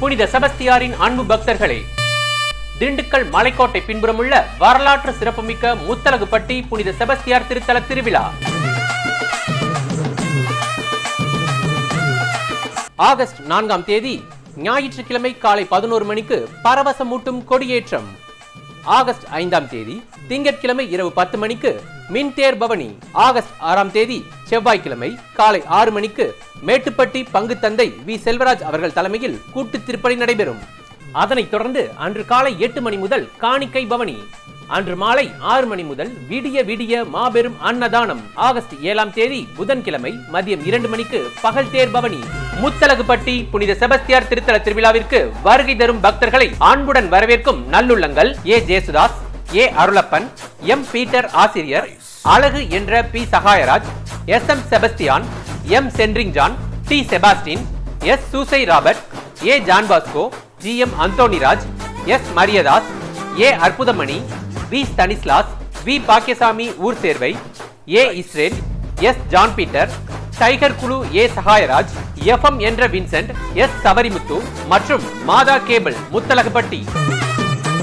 புனித செபஸ்தியாரின் அன்பு பக்தர்களே திண்டுக்கல் மலைக்கோட்டை பின்புறமுள்ள வரலாற்று சிறப்புமிக்க முத்தலகுப்பட்டி புனித செபஸ்தியார் திருத்தல திருவிழா. ஆகஸ்ட் நான்காம் தேதி ஞாயிற்றுக்கிழமை காலை பதினோரு மணிக்கு பரவசமூட்டும் கொடியேற்றம். ஆகஸ்ட் ஐந்தாம் தேதி திங்கட்கிழமை இரவு பத்து மணிக்கு மின்தேர் பவனி. ஆகஸ்ட் ஆறாம் தேதி செவ்வாய்க்கிழமை காலை ஆறு மணிக்கு மேட்டுப்பட்டி பங்கு தந்தை வி. செல்வராஜ் அவர்கள் தலைமையில் கூட்டு திருப்பணி நடைபெறும். அதனைத் தொடர்ந்து அன்று காலை எட்டு மணி முதல் காணிக்கை பவனி. அன்று மாலை ஆறு மணி முதல் விடிய விடிய மாபெரும் அன்னதானம். ஆகஸ்ட் ஏழாம் தேதி புதன்கிழமை மதியம் இரண்டு மணிக்கு பகல் தேர் பவனி. முத்தலகுப்பட்டி புனித செபஸ்தியார் திருத்தல திருவிழாவிற்கு வருகை தரும் பக்தர்களை அன்புடன் வரவேற்கும் நல்லுள்ளங்கள் A Jesudas A Arulappan M Peter ஆசிரியர் அழகு என்ற P Sagayaraj S M Sebastian M centring John T Sebastin S Susai Robert A Johnbosco G M Anthonyraj S Mariyadas A Arputhamani V Stanislaus V Bakkiyasamy ஊர் Servai A Israel S John Peter tiger குழு A Sagayaraj FM என்ற Vincent S Sabarimuthu மற்றும் Matha cable முத்தலகப்பட்டி.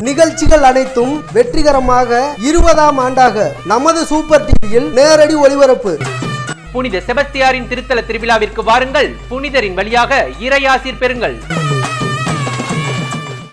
நிகழ்ச்சிகள் அனைத்தும் வெற்றிகரமாக இருபதாம் ஆண்டாக நமது சூப்பர் டிவியில் நேரடி ஒளிபரப்பு. புனித செபஸ்தியாரின் திருத்தல திருவிழாவிற்கு வாருங்கள். புனிதரின் வழியாக இறையாசிர் பெறுங்கள்.